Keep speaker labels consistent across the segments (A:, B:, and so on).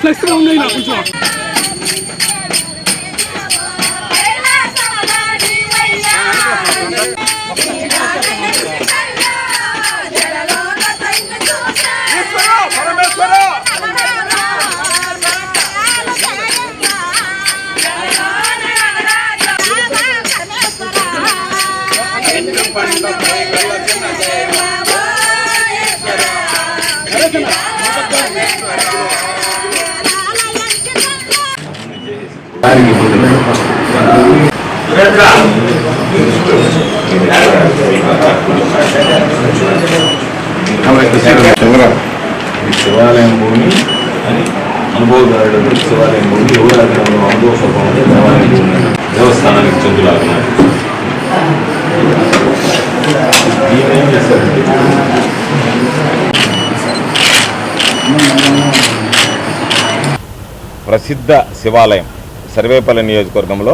A: ఫ్లెక్స్గా ఉన్నాయి నాకు కొంచెం.
B: శివాలయం భూమి అని అనుభవదారుడు శివాలయం భూమి ఎవరు అనుభవ స్వభావం దేవాలయం భూమి దేవస్థానానికి చెందులాగున్నారు ప్రసిద్ధ శివాలయం సర్వేపల్లి నియోజకవర్గంలో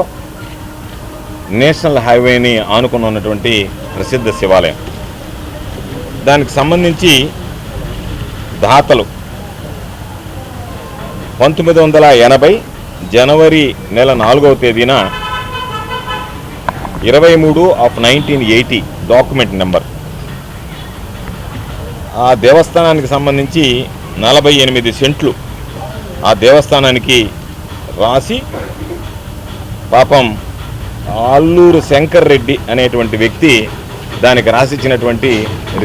B: నేషనల్ హైవేని ఆనుకుని ఉన్నటువంటి ప్రసిద్ధ శివాలయం. దానికి సంబంధించి దాతలు పంతొమ్మిది వందల ఎనభై జనవరి నెల నాలుగవ తేదీన ఇరవై మూడు of nineteen eighty document number. ఆ దేవస్థానానికి సంబంధించి నలభై ఎనిమిది సెంట్లు ఆ దేవస్థానానికి రాసి పాపం ఆల్లూరు శంకర్ రెడ్డి అనేటువంటి వ్యక్తి దానికి రాసిచ్చినటువంటి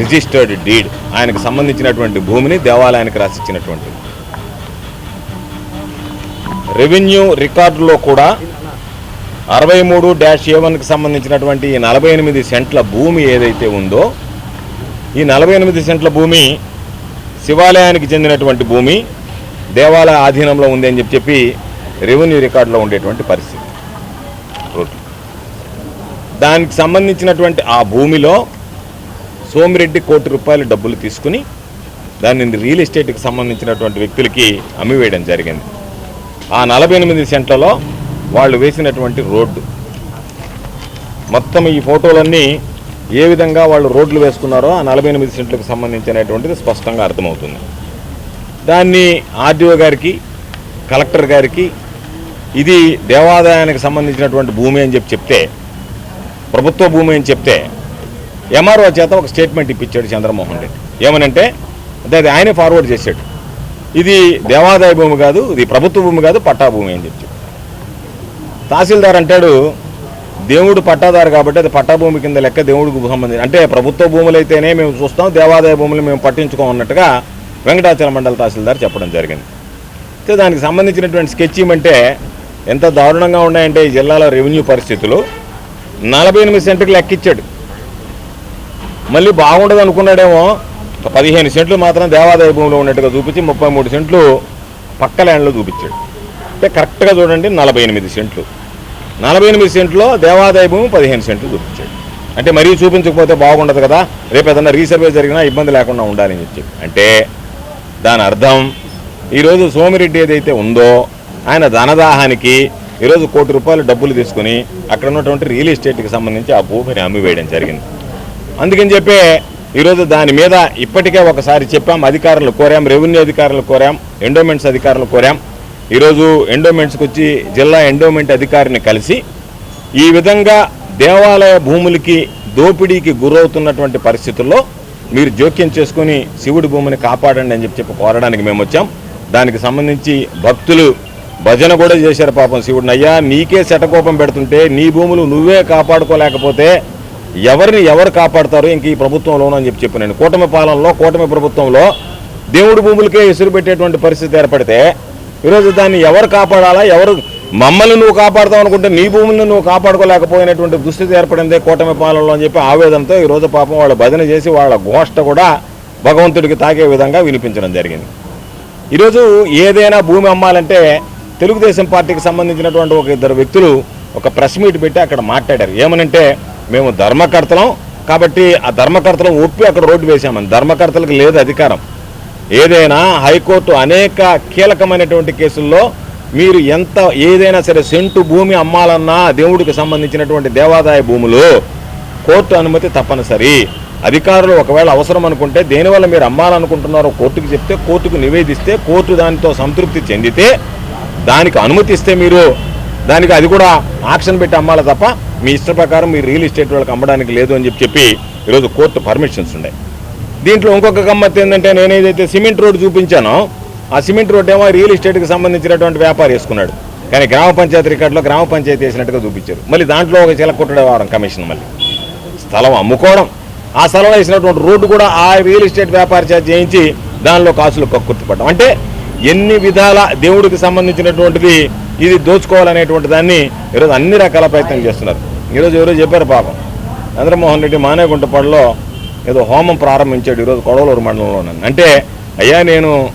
B: రిజిస్టర్డ్ డీడ్. ఆయనకు సంబంధించినటువంటి భూమిని దేవాలయానికి రాసిచ్చినటువంటి. రెవెన్యూ రికార్డులో కూడా అరవై మూడు డాష్ ఏ వన్కి సంబంధించినటువంటి ఈ నలభై ఎనిమిది సెంట్ల భూమి ఏదైతే ఉందో ఈ నలభై ఎనిమిది సెంట్ల భూమి శివాలయానికి చెందినటువంటి భూమి దేవాలయ ఆధీనంలో ఉంది అని చెప్పి చెప్పి రెవెన్యూ రికార్డులో ఉండేటువంటి పరిస్థితి. దానికి సంబంధించినటువంటి ఆ భూమిలో సోమిరెడ్డి కోటి రూపాయలు డబ్బులు తీసుకుని దానిని రియల్ ఎస్టేట్కి సంబంధించినటువంటి వ్యక్తులకి అమ్మివేయడం జరిగింది. ఆ నలభై ఎనిమిది సెంట్లలో వాళ్ళు వేసినటువంటి రోడ్డు. మొత్తం ఈ ఫోటోలన్నీ ఏ విధంగా వాళ్ళు రోడ్లు వేసుకున్నారో ఆ నలభై ఎనిమిది సెంట్లకు సంబంధించినటువంటిది స్పష్టంగా అర్థమవుతుంది. దాన్ని ఆర్డీఓ గారికి కలెక్టర్ గారికి ఇది దేవాదాయానికి సంబంధించినటువంటి భూమి అని చెప్పి చెప్తే ప్రభుత్వ భూమి అని చెప్తే ఎంఆర్ఓ చేత ఒక స్టేట్మెంట్ ఇప్పించాడు చంద్రమోహన్ రెడ్డి. ఏమనంటే అదే అది ఆయనే ఫార్వర్డ్ చేశాడు. ఇది దేవాదాయ భూమి కాదు ఇది ప్రభుత్వ భూమి కాదు పట్టా భూమి అని చెప్పి తహసీల్దార్ అంటాడు దేవుడు పట్టాదారు కాబట్టి అది పట్టా భూమి కింద లెక్క దేవుడికి సంబంధించి అంటే ప్రభుత్వ భూములు అయితేనే మేము చూస్తాం దేవాదాయ భూములు మేము పట్టించుకోమన్నట్టుగా వెంకటాచల మండల తహసీల్దార్ చెప్పడం జరిగింది. అయితే దానికి సంబంధించినటువంటి స్కెచ్ ఇవ్వమంటే ఎంత దారుణంగా ఉన్నాయంటే ఈ జిల్లాలో రెవెన్యూ పరిస్థితులు. నలభై ఎనిమిది సెంట్లకు లెక్కిచ్చాడు మళ్ళీ బాగుండదు అనుకున్నాడేమో ఒక పదిహేను సెంట్లు మాత్రం దేవాదాయ భూమిలో ఉన్నట్టుగా చూపించి ముప్పై మూడు సెంట్లు పక్క ల్యాండ్లో చూపించాడు. అంటే కరెక్ట్గా చూడండి నలభై ఎనిమిది సెంట్లు. నలభై ఎనిమిది సెంట్లో దేవాదాయ భూమి పదిహేను సెంట్లు చూపించాడు. అంటే మరీ చూపించకపోతే బాగుండదు కదా రేపు ఏదైనా రీసర్వే జరిగినా ఇబ్బంది లేకుండా ఉండాలని చెప్పి. అంటే దాని అర్థం ఈరోజు సోమిరెడ్డి ఏదైతే ఉందో ఆయన ధనదాహానికి ఈరోజు కోటి రూపాయలు డబ్బులు తీసుకుని అక్కడ ఉన్నటువంటి రియల్ ఎస్టేట్కి సంబంధించి ఆ భూమిని అమ్మివేయడం జరిగింది. అందుకని చెప్పే ఈరోజు దాని మీద ఇప్పటికే ఒకసారి చెప్పాం అధికారులు కోరాం రెవెన్యూ అధికారులు కోరాం ఎండోమెంట్స్ అధికారులు కోరాం. ఈరోజు ఎండోమెంట్స్కి వచ్చి జిల్లా ఎండోమెంట్ అధికారిని కలిసి ఈ విధంగా దేవాలయ భూములకి దోపిడీకి గురవుతున్నటువంటి పరిస్థితుల్లో మీరు జోక్యం చేసుకుని శివుడి భూమిని కాపాడండి అని చెప్పి చెప్పి కోరడానికి మేము వచ్చాం. దానికి సంబంధించి భక్తులు భజన కూడా చేశారు పాపం శివుడిని. అయ్యా నీకే శటకోపం పెడుతుంటే నీ భూములు నువ్వే కాపాడుకోలేకపోతే ఎవరిని ఎవరు కాపాడతారు? ఇంక ఈ ప్రభుత్వంలోనూ అని చెప్పి చెప్పి నేను కూటమి పాలనలో కూటమి ప్రభుత్వంలో దేవుడి భూములకే ఎసురు పెట్టేటువంటి పరిస్థితి ఏర్పడితే ఈరోజు దాన్ని ఎవరు కాపాడాలా? ఎవరు మమ్మల్ని నువ్వు కాపాడుతావు అనుకుంటే నీ భూములను నువ్వు కాపాడుకోలేకపోయినటువంటి దుస్థితి ఏర్పడిందే కూటమి పాలనలో అని చెప్పి ఆవేదనతో ఈరోజు పాపం వాళ్ళ భజన చేసి వాళ్ళ ఘోష్ట కూడా భగవంతుడికి తాకే విధంగా వినిపించడం జరిగింది. ఈరోజు ఏదైనా భూమి అమ్మాలంటే తెలుగుదేశం పార్టీకి సంబంధించినటువంటి ఒక ఇద్దరు వ్యక్తులు ఒక ప్రెస్ మీట్ పెట్టి అక్కడ మాట్లాడారు. ఏమనంటే మేము ధర్మకర్తలం కాబట్టి ఆ ధర్మకర్తలం ఒప్పి అక్కడ రోడ్డు వేసామని ధర్మకర్తలకు లేదు అధికారం. ఏదైనా హైకోర్టు అనేక కీలకమైనటువంటి కేసుల్లో మీరు ఎంత ఏదైనా సరే సెంటు భూమి అమ్మాలన్నా దేవుడికి సంబంధించినటువంటి దేవాదాయ భూములు కోర్టు అనుమతి తప్పనిసరి. అధికారులు ఒకవేళ అవసరం అనుకుంటే దేనివల్ల మీరు అమ్మాలనుకుంటున్నారో కోర్టుకి చెప్తే కోర్టుకు నివేదిస్తే కోర్టు దానితో సంతృప్తి చెందితే దానికి అనుమతిస్తే మీరు దానికి అది కూడా ఆక్షన్ పెట్టి అమ్మాలి తప్ప మీ ఇష్ట ప్రకారం మీరు రియల్ ఎస్టేట్ వాళ్ళకి అమ్మడానికి లేదు అని చెప్పి చెప్పి ఈరోజు కోర్టు పర్మిషన్స్ ఉన్నాయి. దీంట్లో ఇంకొక గమ్మత్ ఏంటంటే నేను ఏదైతే సిమెంట్ రోడ్ చూపించానో ఆ సిమెంట్ రోడ్ ఏమో రియల్ ఎస్టేట్కి సంబంధించినటువంటి వ్యాపారం వేసుకున్నాడు. కానీ గ్రామ పంచాయతీ రికార్డులో గ్రామ పంచాయతీ వేసినట్టుగా చూపించారు. మళ్ళీ దాంట్లో ఒక చిల కుట్టడే వారం కమిషన్ మళ్ళీ. స్థలం అమ్ముకోవడం. ఆ స్థలంలో వేసినటువంటి రోడ్డు కూడా ఆ రియల్ ఎస్టేట్ వ్యాపార చేత చేయించి దానిలో కాసులు కక్కుర్తిపడడం. అంటే ఎన్ని విధాల దేవుడికి సంబంధించినటువంటిది ఇది దోచుకోవాలనేటువంటి దాన్ని ఈరోజు అన్ని రకాల ప్రయత్నం చేస్తున్నారు. ఈరోజు ఎవరో చెప్పారు పాపం. చంద్రమోహన్ రెడ్డి మానేగుంటపాడులో ఏదో హోమం ప్రారంభించాడు ఈరోజు కొడవలూరు మండలంలో అంటే అయ్యా నేను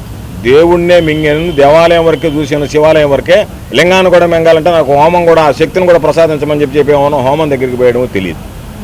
B: దేవుణ్ణే మింగాను దేవాలయం వరకే చూసాను శివాలయం వరకే లింగాన్ని కూడా మింగాలంటే నాకు హోమం కూడా ఆ శక్తిని కూడా ప్రసాదించమని చెప్పి చెప్పేమో హోమం దగ్గరికి పోయడమో తెలియదు.